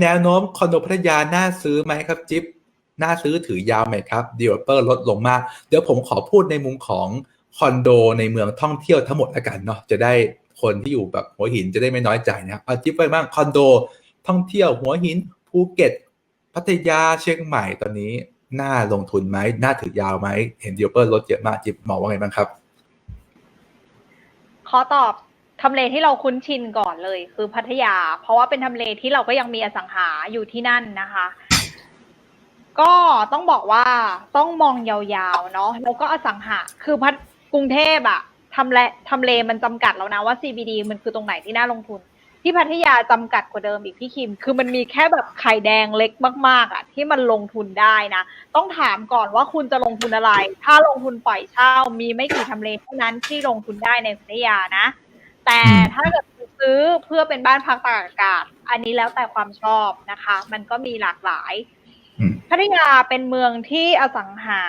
แนวโน้มคอนโดพัทยาน่าซื้อไหมครับจิ๊บน่าซื้อถือยาวไหมครับดีเวลเปอร์ลดลงมาก เดี๋ยวผมขอพูดในมุมของคอนโดในเมืองท่องเที่ยวทั้งหมดแล้วกันเนาะจะได้คนที่อยู่แบบหัวหินจะได้ไม่น้อยใจนะครับเอาจิ๊บไปบ้างคอนโดท่องเที่ยวหัวหินภูเก็ต พัทยาเชียงใหม่ตอนนี้น่าลงทุนไหมน่าถือยาวไหมเห็นดีเวลเปอร์ลดเยอะมากจิ๊บมองว่าไงบ้างครับ ขอตอบ ทำเลที่เราคุ้นชินก่อนเลย คือพัทยา เพราะว่าเป็นทำเลที่เราก็ยังมีอสังหาอยู่ที่นั่นนะคะ ก็ต้องบอกว่าต้องมองยาวๆเนาะแล้วก็อสังหาคือพัทกรุงเทพอะทำเลทำเลมันจำกัดแล้วนะว่า CBD มันคือตรงไหนที่น่าลงทุน ที่พัทยาจำกัดกว่าเดิมอีกพี่คิม คือมันมีแค่แบบไข่แดงเล็กมาก ๆอะที่มันลงทุนได้นะ ต้องถามก่อนว่าคุณจะลงทุนอะไร ถ้าลงทุนปล่อยเช่ามีไม่กี่ทำเลเท่านั้นที่ลงทุนได้ในพัทยานะ แต่อืมถ้าเกิดคุณซื้อเพื่อเป็นบ้านพักตากอากาศ อันนี้แล้วแต่ความชอบนะคะ มันก็มีหลากหลายอืมพัทยาเป็นเมืองที่อสังหา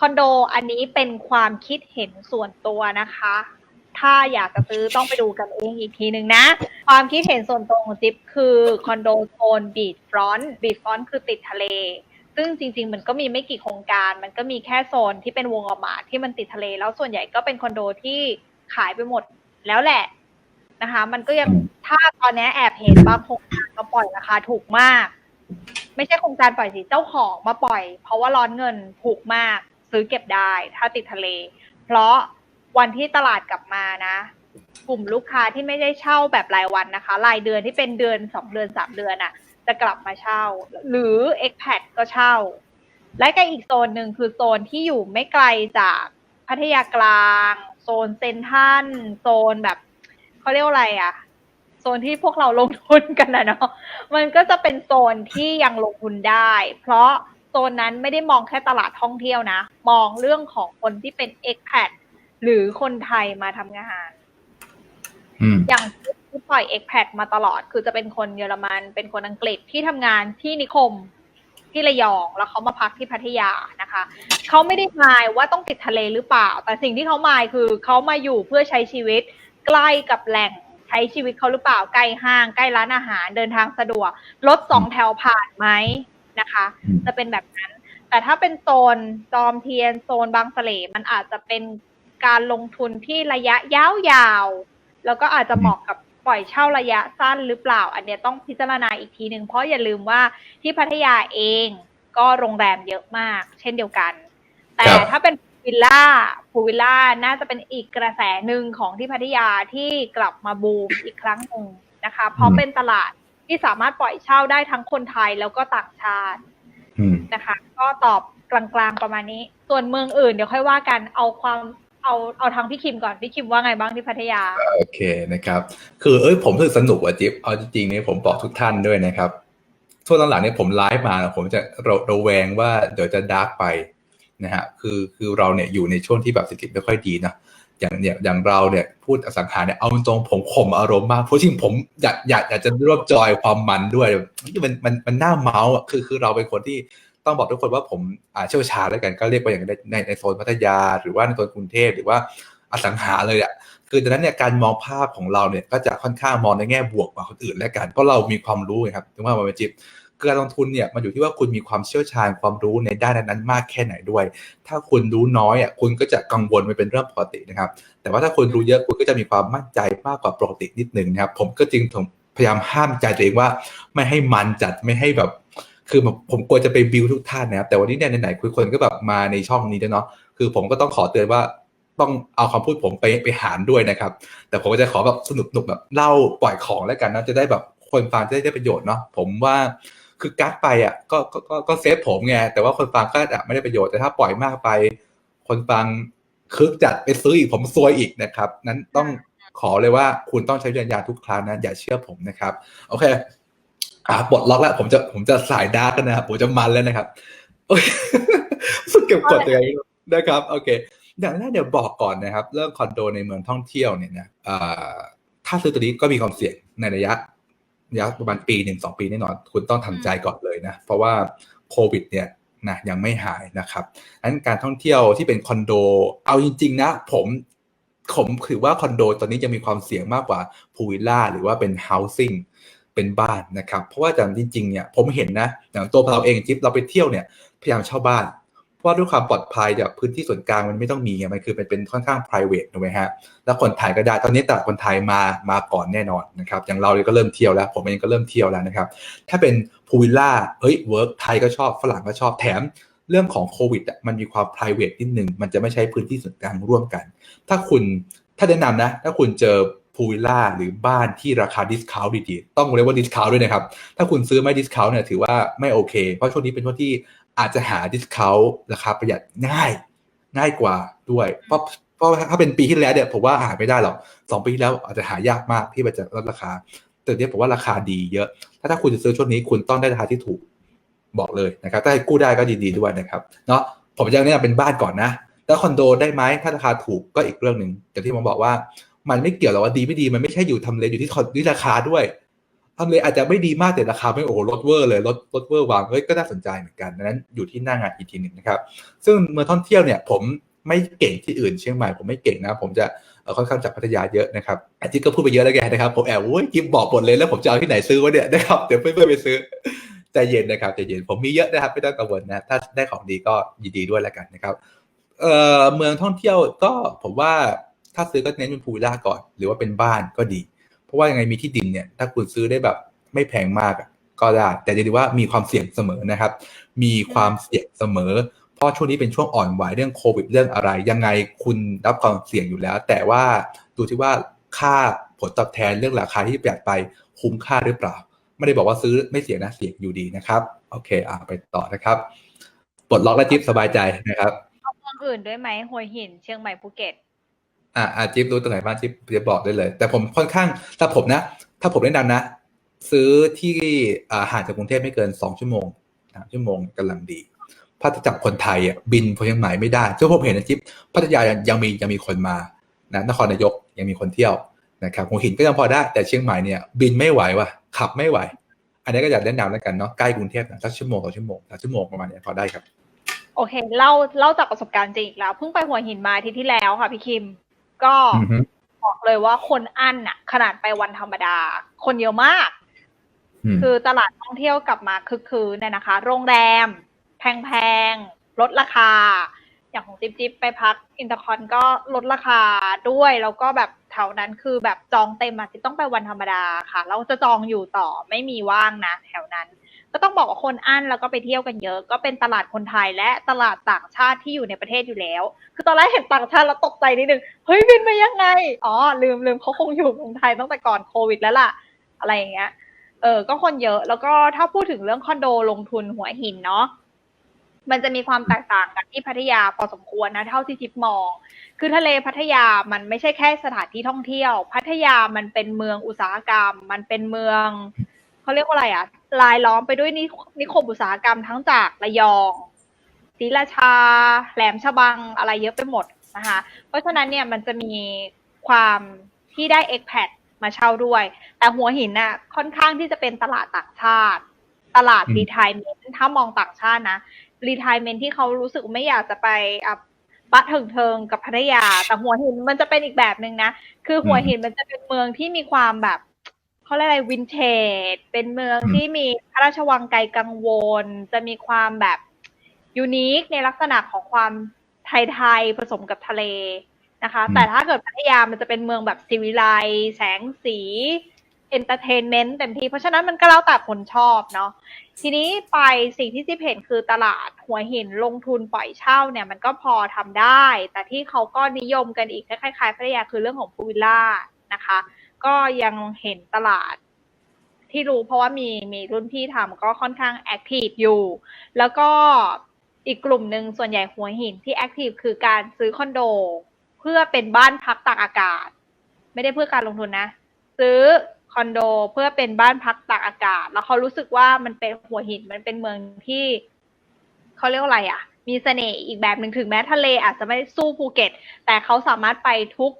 คอนโดอันนี้เป็นความคิดเห็นส่วนตัวนะคะ ถ้าอยากจะซื้อต้องไปดูกันเองอีกทีหนึ่งนะ ความคิดเห็นส่วนตัวของจิ๊บคือคอนโดโซนบีดฟรอนต์บีดฟรอนต์คือติดทะเล ซึ่งจริง ๆ มันก็มีไม่กี่โครงการ มันก็มีแค่โซนที่เป็นวงอมาที่มันติดทะเล แล้วส่วนใหญ่ก็เป็นคอนโดที่ขายไปหมด แล้วแหละนะคะ มันก็ยังถ้าตอนนี้แอบเห็นบางโครงการมาปล่อยราคาถูกมาก ไม่ใช่โครงการปล่อยสิเจ้าของมาปล่อย เพราะว่าร้อนเงินถูกมาก ซื้อเก็บได้ ถ้าติดทะเล เพราะวันที่ตลาดกลับมานะ กลุ่มลูกค้าที่ไม่ได้เช่าแบบรายวันนะคะ รายเดือนที่เป็นเดือนสองเดือนสามเดือนอะ จะกลับมาเช่า หรือ expat ก็เช่า และก็อีกโซนหนึ่งคือโซนที่อยู่ไม่ไกลจากพัทยากลาง โซนเซนทรันโซนแบบเขาเรียกว่าอะไรอะโซนที่พวกเราลงทุนกันนะเนาะมันก็จะเป็นโซนที่ยังลงทุนได้ เพราะโซนนั้นไม่ได้มองแค่ตลาดท่องเที่ยวนะ มองเรื่องของคนที่เป็น expat หรือคนไทยมาทำงานอืมอย่างที่ปล่อย expat มาตลอด คือจะเป็นคนเยอรมัน เป็นคนอังกฤษที่ทำงานที่นิคม ที่ระยองแล้วเขามาพักที่พัทยานะคะเขาไม่ได้หมายว่าต้องติดทะเลหรือเปล่า แต่สิ่งที่เขาหมายคือเขามาอยู่เพื่อใช้ชีวิตใกล้กับแหล่งใช้ชีวิตเขาหรือเปล่าใกล้ห้างใกล้ร้านอาหารเดินทางสะดวกรถสองแถวผ่านไหมนะคะอืมจะเป็นแบบนั้น แต่ถ้าเป็นโซนจอมเทียนโซนบางเสลมันอาจจะเป็นการลงทุนที่ระยะยาวๆแล้วก็อาจจะเหมาะกับ ปล่อยเช่าระยะสั้นหรือเปล่า อันเนี้ยต้องพิจารณาอีกทีหนึ่งเพราะอย่าลืมว่าที่พัทยาเองก็โรงแรมเยอะมาก เช่นเดียวกัน แต่ครับถ้าเป็นวิลล่าพูวิลล่าน่าจะเป็นอีกกระแสหนึ่งของที่พัทยาที่กลับมาบูมอีกครั้งหนึ่งนะคะ เพราะเป็นตลาดที่สามารถปล่อยเช่าได้ทั้งคนไทยแล้วก็ต่างชาติอืมนะคะ ก็ตอบกลางๆประมาณนี้ ส่วนเมืองอื่นเดี๋ยวค่อยว่ากันเอาความ เอาเอาทางพี่คิมก่อนพี่คิมว่าไงบ้างที่พัทยาโอเคนะครับ คือเอ้ยผมรู้สึกสนุกว่ะจิ๊บเอาจริงๆนี่ผมบอกทุกท่านด้วยนะครับช่วงหลังๆเนี่ยผมไลฟ์มาผมจะระระแวงว่าเดี๋ยวจะดาร์กไปนะฮะคือคือเราเนี่ยอยู่ในช่วงที่แบบเศรษฐกิจไม่ค่อยดีนะอย่างเนี่ยอย่างเราเนี่ยพูดอสังหาเนี่ยเอาตรงผมข่มอารมณ์มากเพราะจริงผมอยากอยากอยากจะร่วมจอยความมันด้วย มันมันมันน่าเมาส์อะคือคือเราเป็นคนที่ ต้องบอกทุกคนว่าผมเชี่ยวชาญแล้วกันก็เรียกว่าอย่างในในโซนพัทยา หรือว่าในโซนกรุงเทพหรือว่าอสังหาเลยอะคือดังนั้นเนี่ยการมองภาพของเราเนี่ยก็จะค่อนข้างมองในแง่บวกกว่าคนอื่นแล้วกันเพราะเรามีความรู้ครับถึงว่ามันเป็นจิบการลงทุนเนี่ยมันอยู่ที่ว่าคุณมีความเชี่ยวชาญความรู้ในด้านนั้นมากแค่ไหนด้วย ถ้าคุณรู้น้อยอะคุณก็จะกังวลมันเป็นเรื่องปกตินะครับ แต่ว่าถ้าคุณรู้เยอะคุณก็จะมีความมั่นใจมากกว่าปกตินิดนึงนะครับ ผมก็จึงผมพยายามห้ามใจตัวเองว่า ไม่ให้มันจัดไม่ให้แบบ คือผมกลัวจะไปบิวทุกท่านนะครับแต่วันนี้เนี่ยไหนๆคุยคนก็แบบมาในช่องนี้ด้วยเนาะคือผมก็ต้องขอเตือนว่าต้องเอาคำพูดผมไปไปหารด้วยนะครับ แต่ผมก็จะขอแบบสนุกสนุกแบบเล่าปล่อยของแล้วกันนะจะได้แบบคนฟังจะได้ได้ประโยชน์เนาะผมว่าคือกัดไปอะก็ก็ก็เซฟผมไงแต่ว่าคนฟังก็อาจไม่ได้ประโยชน์แต่ถ้าปล่อยมากไป คนฟังคึกจัดไปซื้ออีกผมซวยอีกนะครับ นั้นต้องขอเลยว่าคุณต้องใช้วิญญาณทุกครั้งนะอย่าเชื่อผมนะครับ โอเค อ่าปลดล็อกแล้ว ผมจะผมจะสายดาร์กนะครับ ผมจะมันแล้วนะครับโอ้สุดเก็บกดยังไงไม่รู้นะครับ โอเคอย่างแรกเดี๋ยวบอกก่อนนะครับ เรื่องคอนโดในเมืองท่องเที่ยวเนี่ยนะถ้าซื้อตัวนี้ก็มีความเสี่ยงในระยะระยะประมาณปีหนึ่งสองปีแน่นอน คุณต้องทำใจก่อนเลยนะ เพราะว่าโควิด เนี่ยนะยังไม่หายนะครับดังนั้นการท่องเที่ยวที่เป็นคอนโด เอาจริง ๆ นะ ผมผมถือว่าคอนโดตอนนี้ยังมีความเสี่ยงมากกว่าพูวิลล่าหรือว่าเป็น housing เป็นบ้านนะครับ เพราะว่าจากจริงๆเนี่ยผมเห็นนะอย่างตัวเราเองจิ๊บเราไปเที่ยวเนี่ยพยายามเช่าบ้าน เพราะว่าด้วยความปลอดภัยจากพื้นที่ส่วนกลางมันไม่ต้องมีไงมันคือเป็นเป็นค่อนข้าง p r i v a t ถูกไหมฮะแล้วคนไทยก็ได้ตอนนี้แต่คนไทยมามาก่อนแน่นอนนะครับอย่างเราเลยก็เริ่มเที่ยวแล้ว ผมเองก็เริ่มเที่ยวแล้วนะครับถ้าเป็นพูวิลล่าเฮ้ยเวิร์กไทยก็ชอบฝรั่งก็ชอบแถมเรื่องของโควิดมันมีความ p r i v a t e นิดนึงมันจะไม่ใช้พื้นที่ส่วนกลางร่วมกัน ถ้าคุณถ้าแนะนำนะ ถ้าคุณเจอ พูวิลล่าหรือบ้านที่ราคาดิสคาวดีๆ ต้องเรียกว่าดิสคาวด้วยนะครับ ถ้าคุณซื้อไม่ดิสคาวเนี่ยถือว่าไม่โอเค เพราะช่วงนี้เป็นช่วงที่อาจจะหาดิสคาวราคาประหยัดง่าย ง่ายกว่าด้วย เพราะเพราะถ้าเป็นปีที่แล้วเนี่ยผมว่าหาไม่ได้หรอกสองปีที่แล้วอาจจะหายากมากที่มันจะลดราคา แต่เนี้ยผมว่าราคาดีเยอะ ถ้าถ้าคุณจะซื้อช่วงนี้คุณต้องได้ราคาที่ถูกบอกเลยนะครับ ถ้าให้กู้ได้ก็ดีๆด้วยนะครับเนาะผมจะแนะนำเป็นบ้านก่อนนะ แล้วคอนโดได้ไหมถ้าราคาถูกก็อีกเรื่องหนึ่งอย่ที่ผมบอกว่า มันไม่เกี่ยวหรอกว่าดีไม่ดีมันไม่ใช่อยู่ทำเลอยู่ที่คอนที่ราคาด้วยทำเลอาจจะไม่ดีมากแต่ราคาไม่โอ้โหลดเวอร์เลยลดลดเวอร์วางเฮ้ยก็น่าสนใจเหมือนกันดังนั้นอยู่ที่หน้างานอีกทีหนึ่งนะครับ ซึ่งเมืองท่องเที่ยวเนี่ยผมไม่เก่งที่อื่นเชียงใหม่ผมไม่เก่งนะ ผมจะค่อนข้างจากพัทยาเยอะนะครับอาทิตย์ก็พูดไปเยอะแล้วแกนะครับผมแอบโอ้ยกิมบอกหมดเลยแล้วผมจะเอาที่ไหนซื้อวะเนี่ยนะครับเดี๋ยวเพื่อนๆไปซื้อใจเย็นนะครับใจเย็นผมมีเยอะนะครับไม่ต้องกังวลนะถ้าได้ของดีก็ยินดีด้วยแล้วกันนะครับเอ่อเมืองท่องเที่ยวก็ผมว่า ถ้าซื้อก็เน้นเป็นพูลวิลล่าก่อน หรือว่าเป็นบ้านก็ดี เพราะว่ายังไงมีที่ดินเนี่ยถ้าคุณซื้อได้แบบไม่แพงมากก็ได้ แต่จะดีว่ามีความเสี่ยงเสมอนะครับ มีความเสี่ยงเสมอ เพราะช่วงนี้เป็นช่วงอ่อนไหวเรื่องโควิดเรื่องอะไร ยังไงคุณรับความเสี่ยงอยู่แล้ว แต่ว่าดูที่ว่าค่าผลตอบแทนเรื่องราคาที่เประหยัดไปคุ้มค่าหรือเปล่า ไม่ได้บอกว่าซื้อไม่เสียนะเสี่ยงอยู่ดีนะครับ โอเคอ่าไปต่อนะครับปลดล็อกและจิ๊บสบายใจนะครับเมืองอื่นด้วยไหมหัวหินเชียงใหม่ภูเก็ต อ่าอาจิ๊บรู้ตรงไหนบ้างจิ๊บจะบอกได้เลย แต่ผมค่อนข้างถ้าผมนะ ถ้าผมแนะนำนะ ซื้อที่อ่าห่างจากกรุงเทพไม่เกินสองชั่วโมงสามชั่วโมงกำลังดีถ้าจะจับคนไทยอะบินพอยังหมายไม่ได้ซึ่งผมเห็นนะจิ๊บพัทยายังยังมียังมีคนมานะนครนายกยังมีคนเที่ยวนะครับหัวหินก็ยังพอได้แต่เชียงใหม่เนี่ยบินไม่ไหวว่ะขับไม่ไหว อันนี้ก็อยากแนะนำแล้วกันเนาะใกล้กรุงเทพนะสักชั่วโมงสองชั่วโมงสามชั่วโมงประมาณนี้พอได้ครับ โอเคเล่าเล่าจากประสบการณ์จริงแล้วเพิ่งไปหัวหินมาอาที่ที่แล้วค่ะพี่คิม ก็อือฮึบอกเลยว่าคนอั้นอะขนาดไปวันธรรมดา คนเยอะมากอืมคือตลาดท่องเที่ยวกลับมาคึกคืนเนี่ยนะคะ โรงแรม แพงๆลดราคา อย่างของจิ๊บจิ๊บไปพักอินเตอร์คอนก็ลดราคาด้วย แล้วก็แบบแถวนั้นคือแบบจองเต็มอะจิ๊บต้องไปวันธรรมดาค่ะ เราจะจองอยู่ต่อไม่มีว่างนะแถวนั้น ก็ต้องบอกว่าคนอั้นแล้วก็ไปเที่ยวกันเยอะ ก็เป็นตลาดคนไทยและตลาดต่างชาติที่อยู่ในประเทศอยู่แล้ว คือตอนแรกเห็นต่างชาติแล้วตกใจนิดนึงเฮ้ยบินมายังไงอ๋อลืมลืมเขาคงอยู่เมืองไทยตั้งแต่ก่อนโควิดแล้วล่ะ อะไรอย่างเงี้ยเออก็คนเยอะแล้วก็ถ้าพูดถึงเรื่องคอนโดลงทุนหัวหินเนาะมันจะมีความแตกต่างกันที่พัทยาพอสมควรนะเท่าที่ทิพย์มอง คือทะเลพัทยามันไม่ใช่แค่สถานที่ท่องเที่ยว พัทยามันเป็นเมืองอุตสาหกรรม มันเป็นเมืองเขาเรียกว่าอะไรอะ ลายล้อมไปด้วยนินิคมอุตสาหกรรมทั้งจากระยองศรีราชา แหลมฉบังอะไรเยอะไปหมดนะคะ เพราะฉะนั้นเนี่ยมันจะมีความที่ได้ expat มาเช่าด้วย แต่หัวหินน่ะค่อนข้างที่จะเป็นตลาดต่างชาติ ตลาดอืมรีไทเมนต์ถ้ามองต่างชาตินะรีไทเมนต์ที่เขารู้สึกไม่อยากจะไปอะปะเถิงเทิงกับพัทยา แต่หัวหินมันจะเป็นอีกแบบหนึ่งนะ คือหัวหินมันจะเป็นเมืองที่มีความแบบ เขาเรียกอะไรวินเทจ เป็นเมืองอืมที่มีพระราชวังไกลกังวล จะมีความแบบยูนิคในลักษณะของความไทยๆผสมกับทะเลนะคะอืมแต่ถ้าเกิดพัทยามันจะเป็นเมืองแบบซีวิไลซ์แสงสีเอนเตอร์เทนเมนต์เต็มที่เพราะฉะนั้นมันก็แล้วแต่คนชอบเนาะทีนี้ไปสิ่งที่จิ๊บเห็นคือตลาดหัวหินลงทุนปล่อยเช่าเนี่ยมันก็พอทำได้ แต่ที่เขาก็นิยมกันอีกคล้ายๆพัทยาคือเรื่องของพูลวิลล่านะคะ ก็ยังเห็นตลาดที่รู้เพราะว่ามีมีรุ่นพี่ทำก็ค่อนข้างแอคทีฟอยู่ แล้วก็อีกกลุ่มหนึ่งส่วนใหญ่หัวหินที่แอคทีฟคือการซื้อคอนโด เพื่อเป็นบ้านพักตากอากาศ ไม่ได้เพื่อการลงทุนนะ ซื้อคอนโดเพื่อเป็นบ้านพักตากอากาศ แล้วเขารู้สึกว่ามันเป็นหัวหินมันเป็นเมืองที่เขาเรียกว่าอะไรอะ มีเสน่ห์อีกแบบหนึ่งถึงแม้ทะเลอาจจะไม่สู้ภูเก็ต แต่เขาสามารถไปทุก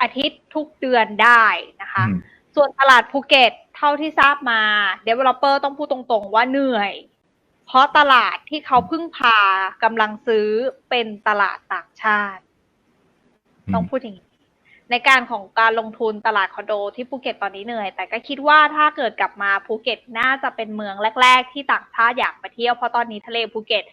อาทิตย์ทุกเดือนได้นะคะอืมส่วนตลาดภูเก็ตเท่าที่ทราบมา developer ต้องพูดตรงๆว่าเหนื่อย เพราะตลาดที่เขาพึ่งพากำลังซื้อเป็นตลาดต่างชาติ ต้องพูดอย่างนี้ในการของการลงทุนตลาดคอนโดที่ภูเก็ตตอนนี้เหนื่อย แต่ก็คิดว่าถ้าเกิดกลับมาภูเก็ตน่าจะเป็นเมืองแรก ๆ ที่ต่างชาติอยากมาเที่ยวเพราะตอนนี้ทะเลภูเก็ต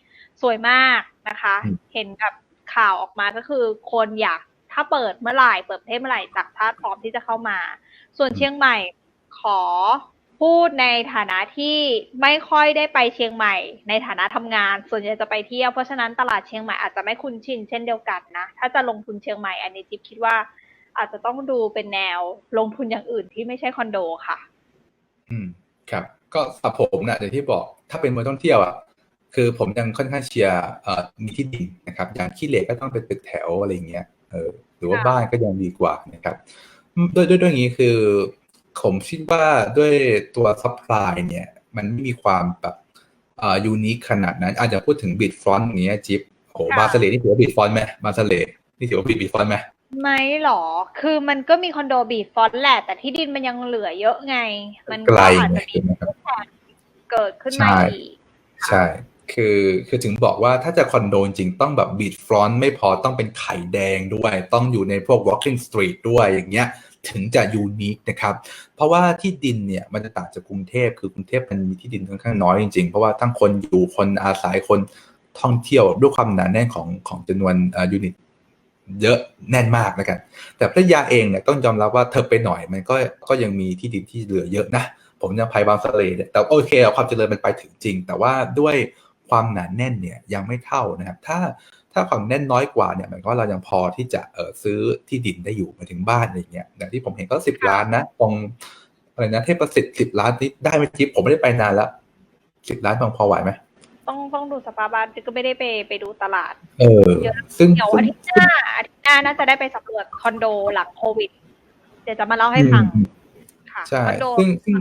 สวยมากนะคะอืมเห็นกับข่าวออกมาก็คือคนอยาก ถ้าเปิดเมื่อไหร่เปิดประเทศเมื่อไหร่ต่างชาติพร้อมที่จะเข้ามา ส่วนเชียงใหม่ขอพูดในฐานะที่ไม่ค่อยได้ไปเชียงใหม่ ในฐานะทำงาน ส่วนใหญ่จะไปเที่ยวเพราะฉะนั้นตลาดเชียงใหม่อาจจะไม่คุ้นชินเช่นเดียวกันนะถ้าจะลงทุนเชียงใหม่อันนี้จิ๊บคิดว่าอาจจะต้องดูเป็นแนวลงทุนอย่างอื่นที่ไม่ใช่คอนโดค่ะ อืมครับ ก็สำหรับผมนะอย่างที่บอกถ้าเป็นเมืองท่องเที่ยวอะคือผมยังค่อนข้างเชียร์มีที่ดินนะครับ อย่างขี้เหล็กก็ต้องเป็นตึกแถวอะไรเงี้ย เออหรือว่าค่ะบ้านก็ยังดีกว่านะครับอืมด้วยด้วยด้วยอย่างนี้คือผมคิดว่าด้วยตัวซัพพลายเนี่ย มันไม่มีความแบบเอ่อยูนิคขนาดนั้น อาจจะพูดถึงบิตฟรอนต์อย่างเงี้ยจิ๊บโอ้โหบาสเลนี่ถือว่าบิตฟรอนต์ไหมบาสเลนี่ถือว่าบิตบิตฟรอนต์ไหมไม่หรอ คือมันก็มีคอนโดบีทฟอนต์แหละ แต่ที่ดินมันยังเหลือเยอะไง มันไกลก็อาจไงจะมีใช่ไหมครับแผนเกิดขึ้นมาใช่อีก ใช่ คือคือถึงบอกว่าถ้าจะคอนโดจริงต้องแบบบีดฟรอนต์ไม่พอต้องเป็นไข่แดงด้วย ต้องอยู่ในพวก walking street ด้วยอย่างเงี้ยถึงจะยูนิคนะครับ เพราะว่าที่ดินเนี่ยมันจะต่างจากกรุงเทพคือกรุงเทพมันมีที่ดินค่อนข้างน้อยจริงๆ เพราะว่าทั้งคนอยู่คนอาศัยคนท่องเที่ยวด้วยความหนาแน่นของของจำนวนอ่อยูนิตเยอะแน่นมากแล้วกัน แต่พัทยาเองเนี่ยต้องยอมรับว่าเธอไปหน่อยมันก็ก็ยังมีที่ดินที่เหลือเยอะนะ ผมยังไปบางสะเลเนี่ยแต่โอเคความเจริญมันไปถึงจริง แต่ว่าด้วย ความหนาแน่นเนี่ยยังไม่เท่านะครับ ถ้าถ้าความแน่นน้อยกว่าเนี่ยหมายความว่าเรายังพอที่จะเออซื้อที่ดินได้อยู่มาถึงบ้านอะไรเงี้ยอย่างที่ผมเห็นก็สิบล้านนะตรงอะไรนะเทพประสิทธิ์สิบล้านนี่ได้ไหมจิ๊บผมไม่ได้ไปนานแล้วสิบล้านพอพอไหวไหมต้องต้องดูสภาพบ้านก็ไม่ได้ไปไปดูตลาด เออซึ่งเดี๋ยวอาทิตย์หน้าอาทิตย์หน้าน่าจะได้ไปสำรวจคอนโดหลังโควิดเดี๋ยวจะมาเล่าให้ฟังอืมค่ะใช่คอนโดซึ่งซึ่ง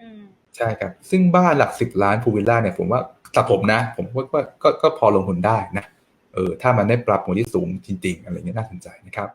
อืมใช่ครับ ซึ่งบ้านหลักสิบล้านพูวิลล่าเนี่ยผมว่า สำหรับผมนะ ผมว่าก็ก็ก็พอลงทุนได้นะเออถ้ามันได้ปรับมูลที่สูงจริง ๆ อะไรเงี้ยน่าสนใจนะครับ